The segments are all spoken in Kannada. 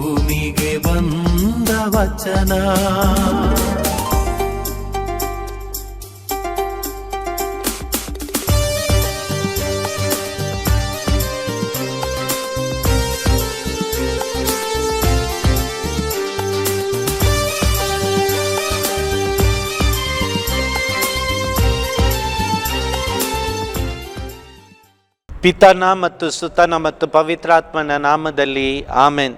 ಭೂಮಿಗೆ ಬಂದ ವಚನ. ಪಿತನ ಮತ್ತು ಸುತನ ಮತ್ತು ಪವಿತ್ರಾತ್ಮನ ನಾಮದಲ್ಲಿ ಆಮೆನ್.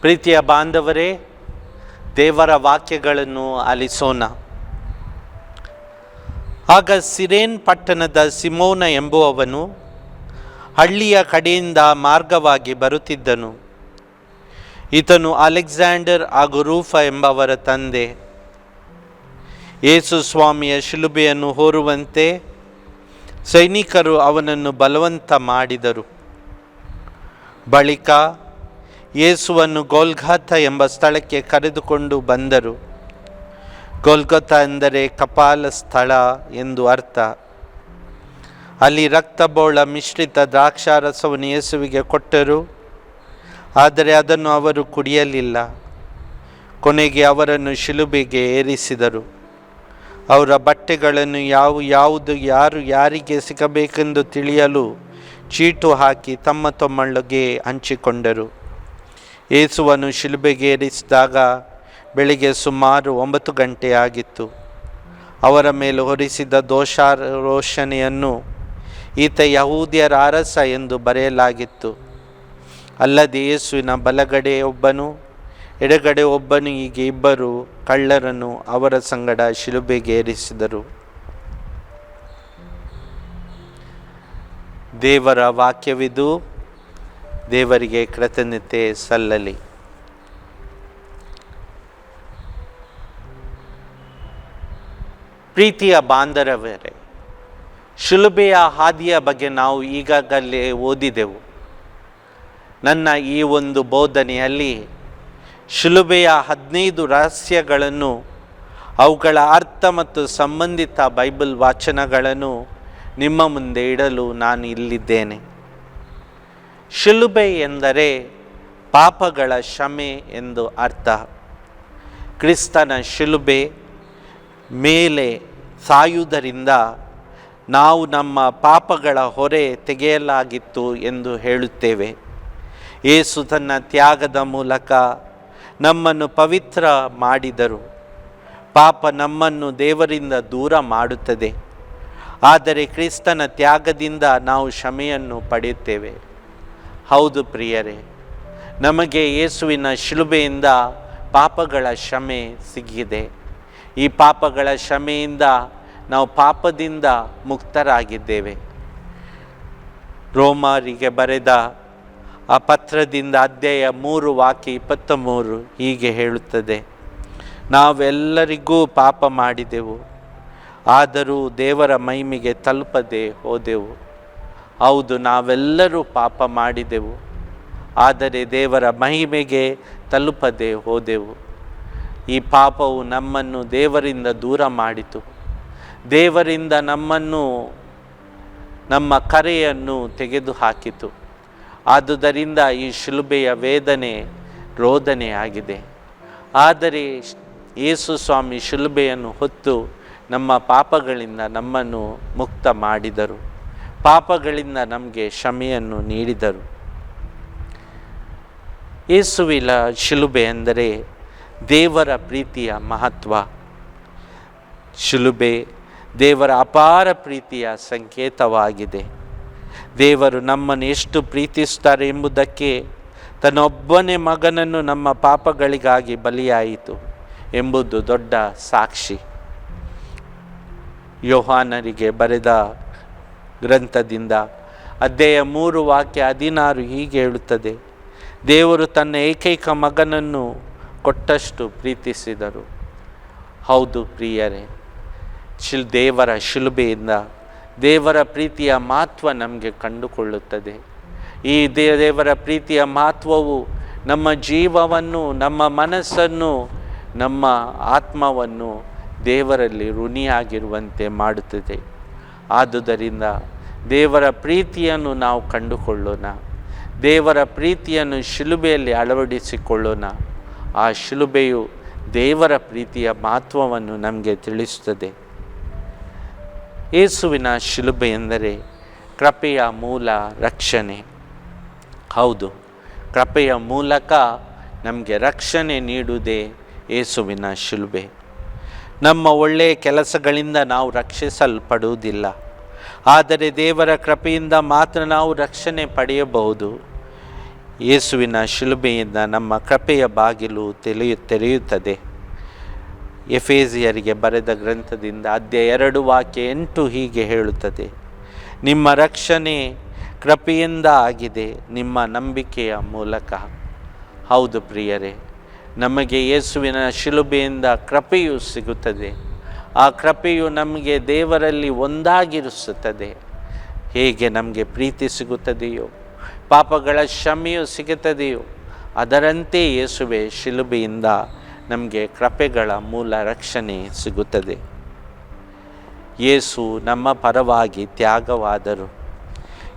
ಪ್ರೀತಿಯ ಬಾಂಧವರೇ, ದೇವರ ವಾಕ್ಯಗಳನ್ನು ಆಲಿಸೋಣ. ಆಗ ಸಿರೇನ್ ಪಟ್ಟಣದ ಸಿಮೋನ ಎಂಬುವವನು ಹಳ್ಳಿಯ ಕಡೆಯಿಂದ ಮಾರ್ಗವಾಗಿ ಬರುತ್ತಿದ್ದನು. ಈತನು ಅಲೆಕ್ಸಾಂಡರ್ ಹಾಗೂ ರೂಫ ಎಂಬವರ ತಂದೆ. ಯೇಸು ಸ್ವಾಮಿಯ ಶಿಲುಬೆಯನ್ನು ಹೋರುವಂತೆ ಸೈನಿಕರು ಅವನನ್ನು ಬಲವಂತ ಮಾಡಿದರು. ಬಳಿಕ ಯೇಸುವನ್ನು ಗೋಲ್ಘಾತ ಎಂಬ ಸ್ಥಳಕ್ಕೆ ಕರೆದುಕೊಂಡು ಬಂದರು. ಗೋಲ್ಗೊತ ಎಂದರೆ ಕಪಾಲ ಸ್ಥಳ ಎಂದು ಅರ್ಥ. ಅಲ್ಲಿ ರಕ್ತಬೋಳ ಮಿಶ್ರಿತ ದ್ರಾಕ್ಷಾರಸವನ್ನು ಯೇಸುವಿಗೆ ಕೊಟ್ಟರು. ಆದರೆ ಅದನ್ನು ಅವರು ಕುಡಿಯಲಿಲ್ಲ. ಕೊನೆಗೆ ಅವರನ್ನು ಶಿಲುಬೆಗೆ ಏರಿಸಿದರು. ಅವರ ಬಟ್ಟೆಗಳನ್ನು ಯಾವ ಯಾವುದು ಯಾರು ಯಾರಿಗೆ ಸಿಗಬೇಕೆಂದು ತಿಳಿಯಲು ಚೀಟು ಹಾಕಿ ತಮ್ಮ ತಮ್ಮೊಳಗೆ ಹಂಚಿಕೊಂಡರು. ಯೇಸುವನ್ನು ಶಿಲುಬೆಗೇರಿಸಿದಾಗ ಬೆಳಿಗ್ಗೆ ಸುಮಾರು ಒಂಬತ್ತು ಗಂಟೆ ಆಗಿತ್ತು. ಅವರ ಮೇಲೆ ಹೊರಿಸಿದ ದೋಷಾರೋಷಣೆಯನ್ನು ಈತ ಯಹೂದಿಯರ ಅರಸ ಎಂದು ಬರೆಯಲಾಗಿತ್ತು. ಅಲ್ಲದೆ ಯೇಸುವಿನ ಬಲಗಡೆ ಒಬ್ಬನು ಎಡಗಡೆ ಒಬ್ಬನು ಹೀಗೆ ಇಬ್ಬರು ಕಳ್ಳರನ್ನು ಅವರ ಸಂಗಡ ಶಿಲುಬೆಗೇರಿಸಿದರು. ದೇವರ ವಾಕ್ಯವಿದು ದೇವರಿಗೆ ಕೃತಜ್ಞತೆ ಸಲ್ಲಲಿ. ಪ್ರೀತಿಯ ಬಾಂಧವರೇ ಶಿಲುಬೆಯ ಹಾದಿಯ ಬಗ್ಗೆ ನಾವು ಈಗಾಗಲೇ ಓದಿದೆವು. ನನ್ನ ಈ ಒಂದು ಬೋಧನೆಯಲ್ಲಿ ಶಿಲುಬೆಯ ಹದಿನೈದು ರಹಸ್ಯಗಳನ್ನು, ಅವುಗಳ ಅರ್ಥ ಮತ್ತು ಸಂಬಂಧಿತ ಬೈಬಲ್ ವಾಚನಗಳನ್ನು ನಿಮ್ಮ ಮುಂದೆ ಇಡಲು ನಾನು ಇಲ್ಲಿದ್ದೇನೆ. ಶಿಲುಬೆ ಎಂದರೆ ಪಾಪಗಳ ಶಮೆ ಎಂದು ಅರ್ಥ. ಕ್ರಿಸ್ತನ ಶಿಲುಬೆ ಮೇಲೆ ಸಾಯುವುದರಿಂದ ನಾವು ನಮ್ಮ ಪಾಪಗಳ ಹೊರೆ ತೆಗೆಯಲಾಗಿತ್ತು ಎಂದು ಹೇಳುತ್ತೇವೆ. ಏಸು ತನ್ನ ತ್ಯಾಗದ ಮೂಲಕ ನಮ್ಮನ್ನು ಪವಿತ್ರ ಮಾಡಿದರು. ಪಾಪ ನಮ್ಮನ್ನು ದೇವರಿಂದ ದೂರ ಮಾಡುತ್ತದೆ. ಆದರೆ ಕ್ರಿಸ್ತನ ತ್ಯಾಗದಿಂದ ನಾವು ಶಮೆಯನ್ನು ಪಡೆಯುತ್ತೇವೆ. ಹೌದು ಪ್ರಿಯರೇ, ನಮಗೆ ಯೇಸುವಿನ ಶಿಲುಬೆಯಿಂದ ಪಾಪಗಳ ಕ್ಷಮೆ ಸಿಗಿದೆ ಈ ಪಾಪಗಳ ಕ್ಷಮೆಯಿಂದ ನಾವು ಪಾಪದಿಂದ ಮುಕ್ತರಾಗಿದ್ದೇವೆ. ರೋಮಾರಿಗೆ ಬರೆದ ಆ ಪತ್ರದಿಂದ ಅಧ್ಯಾಯ ಮೂರು, ವಾಕ್ಯ ಇಪ್ಪತ್ತ ಮೂರು ಹೀಗೆ ಹೇಳುತ್ತದೆ. ನಾವೆಲ್ಲರಿಗೂ ಪಾಪ ಮಾಡಿದೆವು, ಆದರೂ ದೇವರ ಮೈಮಿಗೆ ತಲುಪದೆ ಹೋದೆವು. ಹೌದು, ನಾವೆಲ್ಲರೂ ಪಾಪ ಮಾಡಿದೆವು. ಆದರೆ ದೇವರ ಮಹಿಮೆಗೆ ತಲುಪದೆ ಹೋದೆವು. ಈ ಪಾಪವು ನಮ್ಮನ್ನು ದೇವರಿಂದ ದೂರ ಮಾಡಿತು. ದೇವರಿಂದ ನಮ್ಮನ್ನು, ನಮ್ಮ ಕರೆಯನ್ನು ತೆಗೆದುಹಾಕಿತು. ಆದುದರಿಂದ ಈ ಶಿಲುಬೆಯ ವೇದನೆ ರೋದನೆ ಆಗಿದೆ ಆದರೆ ಯೇಸು ಸ್ವಾಮಿ ಶಿಲುಬೆಯನ್ನು ಹೊತ್ತು ನಮ್ಮ ಪಾಪಗಳಿಂದ ನಮ್ಮನ್ನು ಮುಕ್ತ ಮಾಡಿದರು ಪಾಪಗಳಿಂದ ನಮಗೆ ಕ್ಷಮೆಯನ್ನು ನೀಡಿದರು. ಯೇಸುವಿನ ಶಿಲುಬೆ ಎಂದರೆ ದೇವರ ಪ್ರೀತಿಯ ಮಹತ್ವ. ಶಿಲುಬೆ ದೇವರ ಅಪಾರ ಪ್ರೀತಿಯ ಸಂಕೇತವಾಗಿದೆ. ದೇವರು ನಮ್ಮನ್ನು ಎಷ್ಟು ಪ್ರೀತಿಸ್ತಾರೆ ಎಂಬುದಕ್ಕೆ ತನ್ನೊಬ್ಬನೇ ಮಗನನ್ನು ನಮ್ಮ ಪಾಪಗಳಿಗಾಗಿ ಬಲಿಯಾಯಿತು ಎಂಬುದು ದೊಡ್ಡ ಸಾಕ್ಷಿ. ಯೋಹಾನರಿಗೆ ಬರೆದ ಗ್ರಂಥದಿಂದ. ಅಧ್ಯಾಯ ಮೂರು ವಾಕ್ಯ ಹದಿನಾರು ಹೀಗೆ ಹೇಳುತ್ತದೆ. ದೇವರು ತನ್ನ ಏಕೈಕ ಮಗನನ್ನು ಕೊಟ್ಟಷ್ಟು ಪ್ರೀತಿಸಿದರು. ಹೌದು ಪ್ರಿಯರೇ, ಶಿಲ್ ದೇವರ ಶಿಲುಬೆಯಿಂದ ದೇವರ ಪ್ರೀತಿಯ ಮಹತ್ವ ನಮಗೆ ಕಂಡುಕೊಳ್ಳುತ್ತದೆ. ಈ ದೇವರ ಪ್ರೀತಿಯ ಮಹತ್ವವು ನಮ್ಮ ಜೀವವನ್ನು, ನಮ್ಮ ಮನಸ್ಸನ್ನು, ನಮ್ಮ ಆತ್ಮವನ್ನು ದೇವರಲ್ಲಿ ಋಣಿಯಾಗಿರುವಂತೆ ಮಾಡುತ್ತದೆ. ಆದುದರಿಂದ ದೇವರ ಪ್ರೀತಿಯನ್ನು ನಾವು ಕಂಡುಕೊಳ್ಳೋಣ. ದೇವರ ಪ್ರೀತಿಯನ್ನು ಶಿಲುಬೆಯಲ್ಲಿ ಅಳವಡಿಸಿಕೊಳ್ಳೋಣ. ಆ ಶಿಲುಬೆಯು ದೇವರ ಪ್ರೀತಿಯ ಮಹತ್ವವನ್ನು ನಮಗೆ ತಿಳಿಸುತ್ತದೆ. ಏಸುವಿನ ಶಿಲುಬೆ ಎಂದರೆ ಕೃಪೆಯ ಮೂಲ ರಕ್ಷಣೆ. ಹೌದು, ಕೃಪೆಯ ಮೂಲಕ ನಮಗೆ ರಕ್ಷಣೆ ನೀಡುವುದೇ ಯೇಸುವಿನ ಶಿಲುಬೆ. ನಮ್ಮ ಒಳ್ಳೆಯ ಕೆಲಸಗಳಿಂದ ನಾವು ರಕ್ಷಿಸಲ್ಪಡುವುದಿಲ್ಲ. ಆದರೆ ದೇವರ ಕೃಪೆಯಿಂದ ಮಾತ್ರ ನಾವು ರಕ್ಷಣೆ ಪಡೆಯಬಹುದು. ಯೇಸುವಿನ ಶಿಲುಬೆಯಿಂದ ನಮ್ಮ ಕೃಪೆಯ ಬಾಗಿಲು ತೆರೆಯು, ತೆರೆಯುತ್ತದೆ. ಎಫೇಸಿಯರಿಗೆ ಬರೆದ ಗ್ರಂಥದಿಂದ ಅಧ್ಯಾಯ ಎರಡು ವಾಕ್ಯ ಎಂಟು ಹೀಗೆ ಹೇಳುತ್ತದೆ. ನಿಮ್ಮ ರಕ್ಷಣೆ ಕೃಪೆಯಿಂದ ಆಗಿದೆ, ನಿಮ್ಮ ನಂಬಿಕೆಯ ಮೂಲಕ. ಹೌದು ಪ್ರಿಯರೇ ನಮಗೆ ಯೇಸುವಿನ ಶಿಲುಬೆಯಿಂದ ಕೃಪೆಯು ಸಿಗುತ್ತದೆ. ಆ ಕೃಪೆಯು ನಮಗೆ ದೇವರಲ್ಲಿ ಒಂದಾಗಿರಿಸುತ್ತದೆ. ಹೇಗೆ ನಮಗೆ ಪ್ರೀತಿ ಸಿಗುತ್ತದೆಯೋ, ಪಾಪಗಳ ಕ್ಷಮೆಯು ಸಿಗುತ್ತದೆಯೋ, ಅದರಂತೆ ಯೇಸುವೆ ಶಿಲುಬೆಯಿಂದ ನಮಗೆ ಕೃಪೆಗಳ ಮೂಲ ರಕ್ಷಣೆ ಸಿಗುತ್ತದೆ. ಯೇಸು ನಮ್ಮ ಪರವಾಗಿ ತ್ಯಾಗವಾದರು.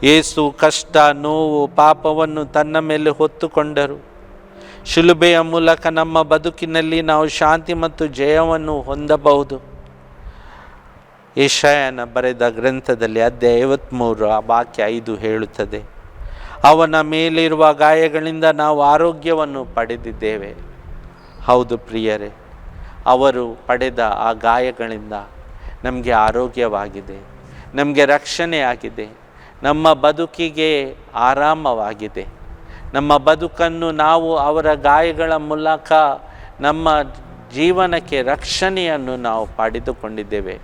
ಯೇಸು ಕಷ್ಟ, ನೋವು, ಪಾಪವನ್ನು ತನ್ನ ಮೇಲೆ ಹೊತ್ತುಕೊಂಡರು. ಶಿಲುಬೆಯ ಮೂಲಕ ನಮ್ಮ ಬದುಕಿನಲ್ಲಿ ನಾವು ಶಾಂತಿ ಮತ್ತು ಜಯವನ್ನು ಹೊಂದಬಹುದು. ಈಶಾಯನ ಬರೆದ ಗ್ರಂಥದಲ್ಲಿ ಅಧ್ಯಾಯ ಐವತ್ತ್ಮೂರು ಆ ವಾಕ್ಯ ಐದು ಹೇಳುತ್ತದೆ, ಅವನ ಮೇಲಿರುವ ಗಾಯಗಳಿಂದ ನಾವು ಆರೋಗ್ಯವನ್ನು ಪಡೆದಿದ್ದೇವೆ. ಹೌದು ಪ್ರಿಯರೇ, ಅವರು ಪಡೆದ ಆ ಗಾಯಗಳಿಂದ ನಮಗೆ ಆರೋಗ್ಯವಾಗಿದೆ, ನಮಗೆ ರಕ್ಷಣೆಯಾಗಿದೆ, ನಮ್ಮ ಬದುಕಿಗೆ ಆರಾಮವಾಗಿದೆ. ನಮ್ಮ ಬದುಕನ್ನು ನಾವು ಅವರ ಗಾಯಗಳ ಮೂಲಕ ನಮ್ಮ ಜೀವನಕ್ಕೆ ರಕ್ಷಣೆಯನ್ನು ನಾವು ಪಡೆದುಕೊಂಡಿದ್ದೇವೆ.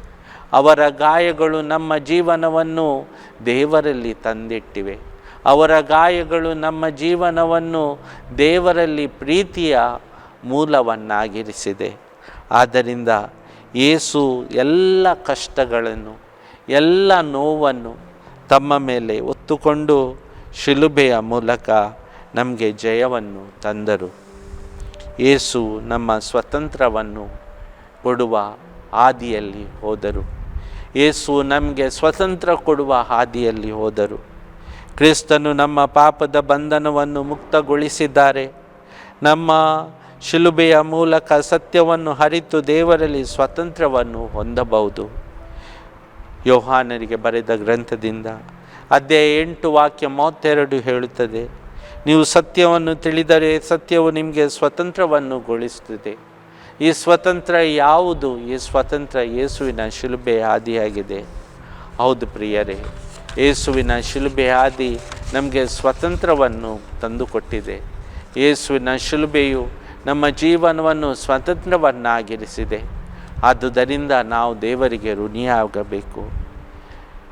ಅವರ ಗಾಯಗಳು ನಮ್ಮ ಜೀವನವನ್ನು ದೇವರಲ್ಲಿ ತಂದಿಟ್ಟಿವೆ. ಅವರ ಗಾಯಗಳು ನಮ್ಮ ಜೀವನವನ್ನು ದೇವರಲ್ಲಿ ಪ್ರೀತಿಯ ಮೂಲವನ್ನಾಗಿರಿಸಿದೆ. ಆದ್ದರಿಂದ ಏಸು ಎಲ್ಲ ಕಷ್ಟಗಳನ್ನು, ಎಲ್ಲ ನೋವನ್ನು ತಮ್ಮ ಮೇಲೆ ಒತ್ತುಕೊಂಡು ಶಿಲುಬೆಯ ಮೂಲಕ ನಮಗೆ ಜಯವನ್ನು ತಂದರು. ಯೇಸು ನಮ್ಮ ಸ್ವತಂತ್ರವನ್ನು ಕೊಡುವ ಹಾದಿಯಲ್ಲಿ ಹೋದರು. ಯೇಸು ನಮಗೆ ಸ್ವತಂತ್ರ ಕೊಡುವ ಹಾದಿಯಲ್ಲಿ ಹೋದರು. ಕ್ರಿಸ್ತನು ನಮ್ಮ ಪಾಪದ ಬಂಧನವನ್ನು ಮುಕ್ತಗೊಳಿಸಿದ್ದಾರೆ. ನಮ್ಮ ಶಿಲುಬೆಯ ಮೂಲಕ ಸತ್ಯವನ್ನು ಹರಿತು ದೇವರಲ್ಲಿ ಸ್ವತಂತ್ರವನ್ನು ಹೊಂದಬಹುದು. ಯೋಹಾನರಿಗೆ ಬರೆದ ಗ್ರಂಥದಿಂದ ಅಧ್ಯಾಯ ಎಂಟು ವಾಕ್ಯ ಮೂವತ್ತೆರಡು ಹೇಳುತ್ತದೆ. ನೀವು ಸತ್ಯವನ್ನು ತಿಳಿದರೆ ಸತ್ಯವು ನಿಮಗೆ ಸ್ವತಂತ್ರವನ್ನು ಗೊಳಿಸುತ್ತದೆ ಈ ಸ್ವತಂತ್ರ ಯಾವುದು? ಈ ಸ್ವತಂತ್ರ ಯೇಸುವಿನ ಶಿಲುಬೆ ಹಾದಿಯಾಗಿದೆ ಹೌದು ಪ್ರಿಯರೇ, ಯೇಸುವಿನ ಶಿಲುಬೆ ಹಾದಿ ನಮಗೆ ಸ್ವತಂತ್ರವನ್ನು ತಂದುಕೊಟ್ಟಿದೆ. ಯೇಸುವಿನ ಶಿಲುಬೆಯು ನಮ್ಮ ಜೀವನವನ್ನು ಸ್ವತಂತ್ರವನ್ನಾಗಿರಿಸಿದೆ. ಆದುದರಿಂದ ನಾವು ದೇವರಿಗೆ ಋಣಿಯಾಗಬೇಕು.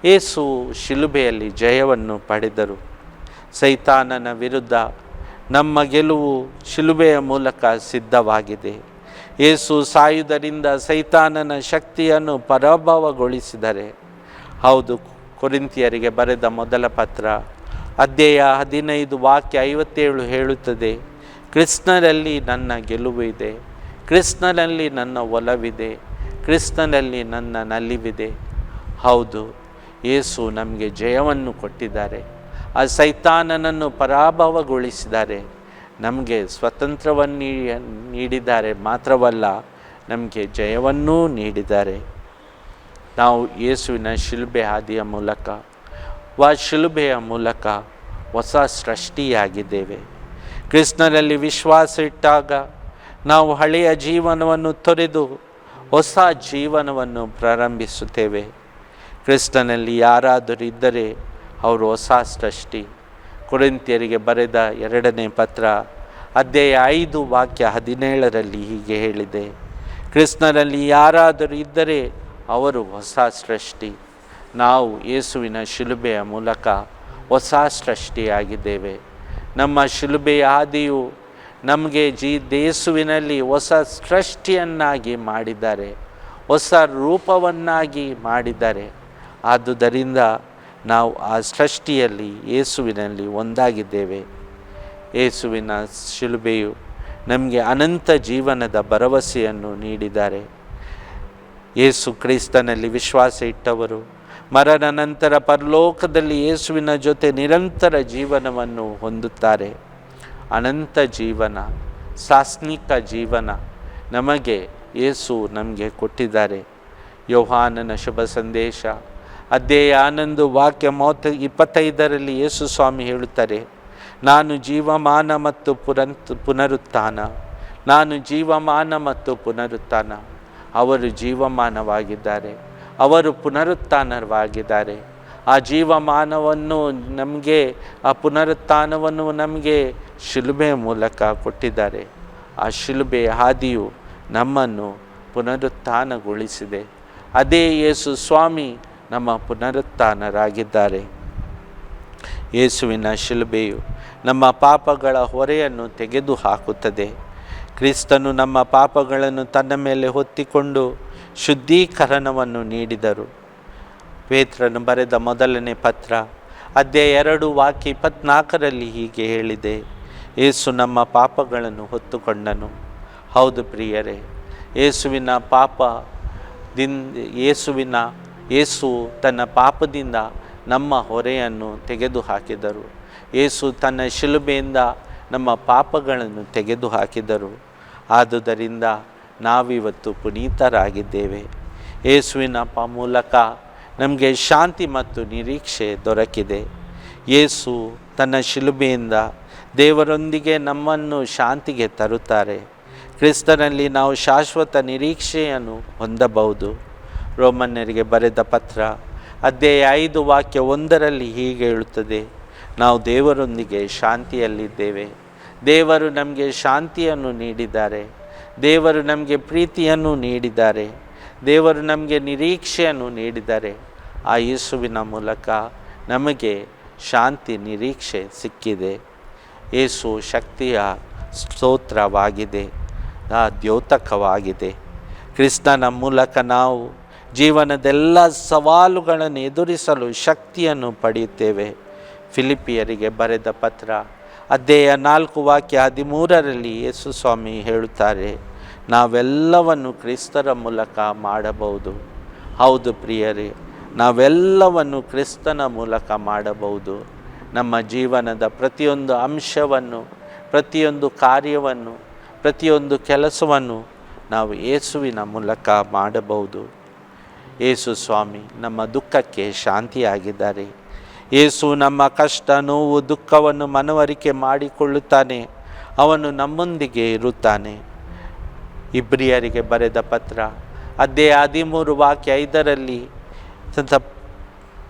ಯೇಸು ಶಿಲುಬೆಯಲ್ಲಿ ಜಯವನ್ನು ಪಡೆದರು. ಸೈತಾನನ ವಿರುದ್ಧ ನಮ್ಮ ಗೆಲುವು ಶಿಲುಬೆಯ ಮೂಲಕ ಸಿದ್ಧವಾಗಿದೆ. ಏಸು ಸಾಯುವುದರಿಂದ ಸೈತಾನನ ಶಕ್ತಿಯನ್ನು ಪರಾಭವಗೊಳಿಸಿದರೆ. ಹೌದು ಕೊರಿಂತಿಯರಿಗೆ ಬರೆದ ಮೊದಲ ಪತ್ರ, ಅಧ್ಯಾಯ ಹದಿನೈದು ವಾಕ್ಯ ಐವತ್ತೇಳು ಹೇಳುತ್ತದೆ ಕೃಷ್ಣರಲ್ಲಿ ನನ್ನ ಗೆಲುವು ಇದೆ ಕೃಷ್ಣನಲ್ಲಿ ನನ್ನ ಒಲವಿದೆ ಕೃಷ್ಣನಲ್ಲಿ ನನ್ನ ನಲಿವಿದೆ. ಹೌದು, ಯೇಸು ನಮಗೆ ಜಯವನ್ನು ಕೊಟ್ಟಿದ್ದಾರೆ. ಆ ಸೈತಾನನನ್ನು ಪರಾಭವಗೊಳಿಸಿದ್ದಾರೆ ನಮಗೆ ಸ್ವತಂತ್ರವನ್ನು ನೀಡಿದ್ದಾರೆ ಮಾತ್ರವಲ್ಲ, ನಮಗೆ ಜಯವನ್ನೂ ನೀಡಿದ್ದಾರೆ. ನಾವು ಯೇಸುವಿನ ಶಿಲುಬೆ ಹಾದಿಯ ಮೂಲಕ, ವಾ ಶಿಲುಬೆಯ ಮೂಲಕ ಹೊಸ ಸೃಷ್ಟಿಯಾಗಿದ್ದೇವೆ. ಕೃಷ್ಣನಲ್ಲಿ ವಿಶ್ವಾಸ ಇಟ್ಟಾಗ ನಾವು ಹಳೆಯ ಜೀವನವನ್ನು ತೊರೆದು ಹೊಸ ಜೀವನವನ್ನು ಪ್ರಾರಂಭಿಸುತ್ತೇವೆ. ಕ್ರಿಸ್ತನಲ್ಲಿ ಯಾರಾದರೂ ಇದ್ದರೆ ಅವರು ಹೊಸ ಸೃಷ್ಟಿ. ಕುರಿಂತಿಯರಿಗೆ ಬರೆದ ಎರಡನೇ ಪತ್ರ, ಅಧ್ಯಾಯ ಐದು, ವಾಕ್ಯ ಹದಿನೇಳರಲ್ಲಿ ಹೀಗೆ ಹೇಳಿದೆ. ಕ್ರಿಸ್ತನಲ್ಲಿ ಯಾರಾದರೂ ಇದ್ದರೆ ಅವರು ಹೊಸ ಸೃಷ್ಟಿ. ನಾವು ಯೇಸುವಿನ ಶಿಲುಬೆಯ ಮೂಲಕ ಹೊಸ ಸೃಷ್ಟಿಯಾಗಿದ್ದೇವೆ. ನಮ್ಮ ಶಿಲುಬೆಯ ಹಾದಿಯು ನಮಗೆ ಜಿ ದೇಸುವಿನಲ್ಲಿ ಹೊಸ ಸೃಷ್ಟಿಯನ್ನಾಗಿ ಮಾಡಿದ್ದಾರೆ. ಹೊಸ ರೂಪವನ್ನಾಗಿ ಮಾಡಿದ್ದಾರೆ. ಆದುದರಿಂದ ನಾವು ಆ ಸೃಷ್ಟಿಯಲ್ಲಿ ಯೇಸುವಿನಲ್ಲಿ ಒಂದಾಗಿದ್ದೇವೆ. ಯೇಸುವಿನ ಶಿಲುಬೆಯು ನಮಗೆ ಅನಂತ ಜೀವನದ ಭರವಸೆಯನ್ನು ನೀಡಿದ್ದಾರೆ. ಯೇಸು ಕ್ರಿಸ್ತನಲ್ಲಿ ವಿಶ್ವಾಸ ಇಟ್ಟವರು ಮರಣ ನಂತರ ಪರಲೋಕದಲ್ಲಿ ಯೇಸುವಿನ ಜೊತೆ ನಿರಂತರ ಜೀವನವನ್ನು ಹೊಂದುತ್ತಾರೆ. ಅನಂತ ಜೀವನ, ಸಾಸ್ನಿಕ ಜೀವನ ನಮಗೆ ಯೇಸು ನಮಗೆ ಕೊಟ್ಟಿದ್ದಾರೆ. ಯೋಹಾನನ ಶುಭ ಸಂದೇಶ. ಅಧ್ಯಾಯ ಆನಂದು ವಾಕ್ಯ ಮೂವತ್ತ ಇಪ್ಪತ್ತೈದರಲ್ಲಿ ಯೇಸು ಸ್ವಾಮಿ ಹೇಳುತ್ತಾರೆ, ನಾನು ಜೀವಮಾನ ಮತ್ತು ಪುರಂತ್, ಪುನರುತ್ಥಾನ. ನಾನು ಜೀವಮಾನ ಮತ್ತು ಪುನರುತ್ಥಾನ. ಅವರು ಜೀವಮಾನವಾಗಿದ್ದಾರೆ. ಅವರು ಪುನರುತ್ಥಾನವಾಗಿದ್ದಾರೆ. ಆ ಜೀವಮಾನವನ್ನು ನಮಗೆ, ಆ ಪುನರುತ್ಥಾನವನ್ನು ನಮಗೆ ಶಿಲುಬೆ ಮೂಲಕ ಕೊಟ್ಟಿದ್ದಾರೆ. ಆ ಶಿಲುಬೆ ಹಾದಿಯು ನಮ್ಮನ್ನು ಪುನರುತ್ಥಾನಗೊಳಿಸಿದೆ. ಅದೇ ಯೇಸು ಸ್ವಾಮಿ ನಮ್ಮ ಪುನರುತ್ಥಾನರಾಗಿದ್ದಾರೆ. ಯೇಸುವಿನ ಶಿಲುಬೆಯು ನಮ್ಮ ಪಾಪಗಳ ಹೊರೆಯನ್ನು ತೆಗೆದು ಹಾಕುತ್ತದೆ ಕ್ರಿಸ್ತನು ನಮ್ಮ ಪಾಪಗಳನ್ನು ತನ್ನ ಮೇಲೆ ಹೊತ್ತಿಕೊಂಡು ಶುದ್ಧೀಕರಣವನ್ನು ನೀಡಿದರು. ಪೇತ್ರನು ಬರೆದ ಮೊದಲನೇ ಪತ್ರ, ಅಧ್ಯಾಯ ಎರಡು, ವಾಕ್ಯ ಇಪ್ಪತ್ನಾಲ್ಕರಲ್ಲಿ ಹೀಗೆ ಹೇಳಿದೆ ಏಸು ನಮ್ಮ ಪಾಪಗಳನ್ನು ಹೊತ್ತುಕೊಂಡನು. ಹೌದು ಪ್ರಿಯರೇ, ಯೇಸುವಿನ ದಿನ್ ಯೇಸುವಿನ ಯೇಸು ತನ್ನ ಪಾಪದಿಂದ ನಮ್ಮ ಹೊರೆಯನ್ನು ತೆಗೆದು ಹಾಕಿದರು ಯೇಸು ತನ್ನ ಶಿಲುಬೆಯಿಂದ ನಮ್ಮ ಪಾಪಗಳನ್ನು ತೆಗೆದು ಹಾಕಿದರು ಆದುದರಿಂದ ನಾವಿವತ್ತು ಪುನೀತರಾಗಿದ್ದೇವೆ. ಯೇಸುವಿನ ಪ ಮೂಲಕ ನಮಗೆ ಶಾಂತಿ ಮತ್ತು ನಿರೀಕ್ಷೆ ದೊರಕಿದೆ. ಯೇಸು ತನ್ನ ಶಿಲುಬೆಯಿಂದ ದೇವರೊಂದಿಗೆ ನಮ್ಮನ್ನು ಶಾಂತಿಗೆ ತರುತ್ತಾರೆ. ಕ್ರಿಸ್ತನಲ್ಲಿ ನಾವು ಶಾಶ್ವತ ನಿರೀಕ್ಷೆಯನ್ನು ಹೊಂದಬಹುದು. ರೋಮನ್ಯರಿಗೆ ಬರೆದ ಪತ್ರ, ಅಧ್ಯಾಯ ಐದು ವಾಕ್ಯ ಒಂದರಲ್ಲಿ ಹೀಗೆ ಹೇಳುತ್ತದೆ, ನಾವು ದೇವರೊಂದಿಗೆ ಶಾಂತಿಯಲ್ಲಿದ್ದೇವೆ. ದೇವರು ನಮಗೆ ಶಾಂತಿಯನ್ನು ನೀಡಿದ್ದಾರೆ. ದೇವರು ನಮಗೆ ಪ್ರೀತಿಯನ್ನು ನೀಡಿದ್ದಾರೆ. ದೇವರು ನಮಗೆ ನಿರೀಕ್ಷೆಯನ್ನು ನೀಡಿದ್ದಾರೆ. ಆ ಯೇಸುವಿನ ಮೂಲಕ ನಮಗೆ ಶಾಂತಿ ನಿರೀಕ್ಷೆ ಸಿಕ್ಕಿದೆ. ಏಸು ಶಕ್ತಿಯ ಸ್ತೋತ್ರವಾಗಿದೆ ಆ ದ್ಯೋತಕವಾಗಿದೆ ಕ್ರಿಸ್ತನ ಮೂಲಕ ನಾವು ಜೀವನದೆಲ್ಲ ಸವಾಲುಗಳನ್ನು ಎದುರಿಸಲು ಶಕ್ತಿಯನ್ನು ಪಡೆಯುತ್ತೇವೆ. ಫಿಲಿಪಿಯರಿಗೆ ಬರೆದ ಪತ್ರ, ಅಧ್ಯಾಯ ನಾಲ್ಕು ವಾಕ್ಯ ಹದಿಮೂರರಲ್ಲಿ ಯೇಸು ಸ್ವಾಮಿ ಹೇಳುತ್ತಾರೆ, ನಾವೆಲ್ಲವನ್ನು ಕ್ರಿಸ್ತರ ಮೂಲಕ ಮಾಡಬಹುದು. ಹೌದು ಪ್ರಿಯರೇ, ನಾವೆಲ್ಲವನ್ನು ಕ್ರಿಸ್ತನ ಮೂಲಕ ಮಾಡಬಹುದು. ನಮ್ಮ ಜೀವನದ ಪ್ರತಿಯೊಂದು ಅಂಶವನ್ನು, ಪ್ರತಿಯೊಂದು ಕಾರ್ಯವನ್ನು, ಪ್ರತಿಯೊಂದು ಕೆಲಸವನ್ನು ನಾವು ಯೇಸುವಿನ ಮೂಲಕ ಮಾಡಬಹುದು. ಯೇಸು ಸ್ವಾಮಿ, ನಮ್ಮ ದುಃಖಕ್ಕೆ ಶಾಂತಿಯಾಗಿದ್ದಾರೆ. ಏಸು ನಮ್ಮ ಕಷ್ಟ, ನೋವು, ದುಃಖವನ್ನು ಮನವರಿಕೆ ಮಾಡಿಕೊಳ್ಳುತ್ತಾನೆ. ಅವನು ನಮ್ಮೊಂದಿಗೆ ಇರುತ್ತಾನೆ. ಇಬ್ರಿಯರಿಗೆ ಬರೆದ ಪತ್ರ, ಅದೇ ಹದಿಮೂರು ವಾಕ್ಯ ಐದರಲ್ಲಿ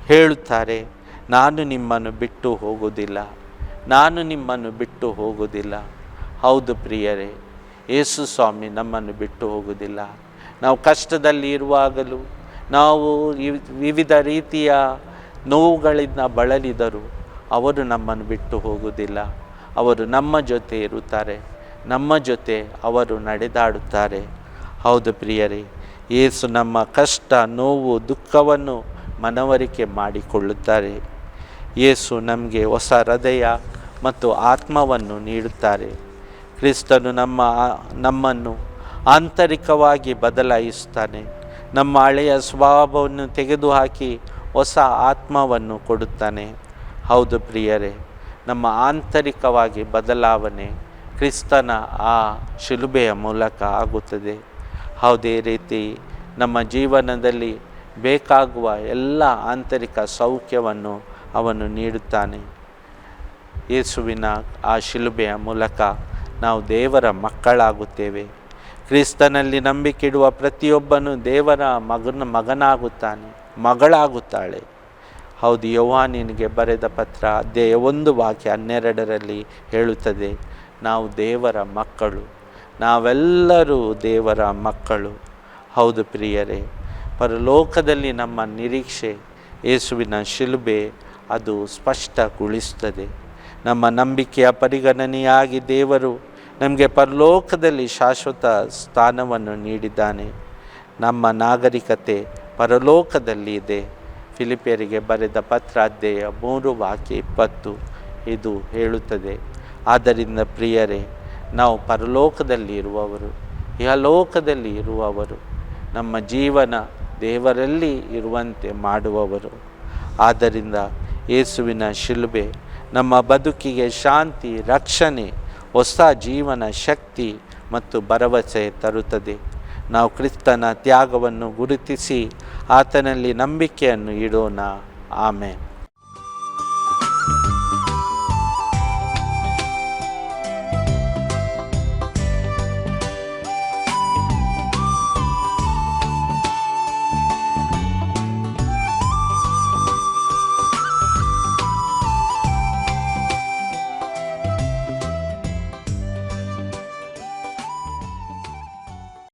ಹೇಳುತ್ತಾರೆ, ನಾನು ನಿಮ್ಮನ್ನು ಬಿಟ್ಟು ಹೋಗುವುದಿಲ್ಲ. ನಾನು ನಿಮ್ಮನ್ನು ಬಿಟ್ಟು ಹೋಗುವುದಿಲ್ಲ. ಹೌದು ಪ್ರಿಯರೇ ಯೇಸು ಸ್ವಾಮಿ ನಮ್ಮನ್ನು ಬಿಟ್ಟು ಹೋಗುವುದಿಲ್ಲ. ನಾವು ಕಷ್ಟದಲ್ಲಿ ಇರುವಾಗಲೂ ನಾವು ವಿವಿಧ ರೀತಿಯ ನೋವುಗಳಿಂದ ಬಳಲಿದರು ಅವರು ನಮ್ಮನ್ನು ಬಿಟ್ಟು ಹೋಗುವುದಿಲ್ಲ. ಅವರು ನಮ್ಮ ಜೊತೆ ಇರುತ್ತಾರೆ. ನಮ್ಮ ಜೊತೆ ಅವರು ನಡೆದಾಡುತ್ತಾರೆ. ಹೌದು ಪ್ರಿಯರೇ, ಯೇಸು ನಮ್ಮ ಕಷ್ಟ, ನೋವು, ದುಃಖವನ್ನು ಮನವರಿಕೆ ಮಾಡಿಕೊಳ್ಳುತ್ತಾರೆ. ಏಸು ನಮಗೆ ಹೊಸ ಹೃದಯ ಮತ್ತು ಆತ್ಮವನ್ನು ನೀಡುತ್ತಾರೆ. ಕ್ರಿಸ್ತನು ನಮ್ಮ ನಮ್ಮನ್ನು ಆಂತರಿಕವಾಗಿ ಬದಲಾಯಿಸುತ್ತಾನೆ. ನಮ್ಮ ಹಳೆಯ ಸ್ವಭಾವವನ್ನು ತೆಗೆದುಹಾಕಿ ಹೊಸ ಆತ್ಮವನ್ನು ಕೊಡುತ್ತಾನೆ. ಹೌದು ಪ್ರಿಯರೇ, ನಮ್ಮ ಆಂತರಿಕವಾಗಿ ಬದಲಾವಣೆ ಕ್ರಿಸ್ತನ ಆ ಶಿಲುಬೆಯ ಮೂಲಕ ಆಗುತ್ತದೆ. ಯಾವುದೇ ರೀತಿ ನಮ್ಮ ಜೀವನದಲ್ಲಿ ಬೇಕಾಗುವ ಎಲ್ಲ ಆಂತರಿಕ ಸೌಖ್ಯವನ್ನು ಅವನು ನೀಡುತ್ತಾನೆ. ಯೇಸುವಿನ ಆ ಶಿಲುಬೆಯ ಮೂಲಕ ನಾವು ದೇವರ ಮಕ್ಕಳಾಗುತ್ತೇವೆ. ಕ್ರಿಸ್ತನಲ್ಲಿ ನಂಬಿಕೆಡುವ ಪ್ರತಿಯೊಬ್ಬನು ದೇವರ ಮಗನ ಮಗನಾಗುತ್ತಾನೆ, ಮಗಳಾಗುತ್ತಾಳೆ. ಹೌದು ಯೌವಾನಿನಿಗೆ ಬರೆದ ಪತ್ರ ದೇ ಒಂದು ವಾಕ್ಯ ಹನ್ನೆರಡರಲ್ಲಿ ಹೇಳುತ್ತದೆ, ನಾವು ದೇವರ ಮಕ್ಕಳು, ನಾವೆಲ್ಲರೂ ದೇವರ ಮಕ್ಕಳು. ಹೌದು ಪ್ರಿಯರೇ, ಪರಲೋಕದಲ್ಲಿ ನಮ್ಮ ನಿರೀಕ್ಷೆ, ಯೇಸುವಿನ ಶಿಲುಬೆ ಅದು ಸ್ಪಷ್ಟಗೊಳಿಸುತ್ತದೆ. ನಮ್ಮ ನಂಬಿಕೆಯ ಪರಿಗಣನೆಯಾಗಿ ದೇವರು ನಮಗೆ ಪರಲೋಕದಲ್ಲಿ ಶಾಶ್ವತ ಸ್ಥಾನವನ್ನು ನೀಡಿದ್ದಾನೆ. ನಮ್ಮ ನಾಗರಿಕತೆ ಪರಲೋಕದಲ್ಲಿ ಇದೆ. ಫಿಲಿಪಿಯರಿಗೆ ಬರೆದ ಅಧ್ಯಯ ಮೂರು, ವಾಕ್ಯ ಇಪ್ಪತ್ತು ಇದು ಹೇಳುತ್ತದೆ. ಆದ್ದರಿಂದ ಪ್ರಿಯರೇ, ನಾವು ಪರಲೋಕದಲ್ಲಿ ಇರುವವರು, ಇಹಲೋಕದಲ್ಲಿ ಇರುವವರು, ನಮ್ಮ ಜೀವನ ದೇವರಲ್ಲಿ ಇರುವಂತೆ ಮಾಡುವವರು. ಆದ್ದರಿಂದ ಯೇಸುವಿನ ಶಿಲುಬೆ, ನಮ್ಮ ಬದುಕಿಗೆ ಶಾಂತಿ, ರಕ್ಷಣೆ ಹೊಸ ಜೀವನ ಶಕ್ತಿ ಮತ್ತು ಭರವಸೆ ತರುತ್ತದೆ. ನಾವು ಕ್ರಿಸ್ತನ ತ್ಯಾಗವನ್ನು ಗುರುತಿಸಿ ಆತನಲ್ಲಿ ನಂಬಿಕೆಯನ್ನು ಇಡೋಣ. ಆಮೇಲೆ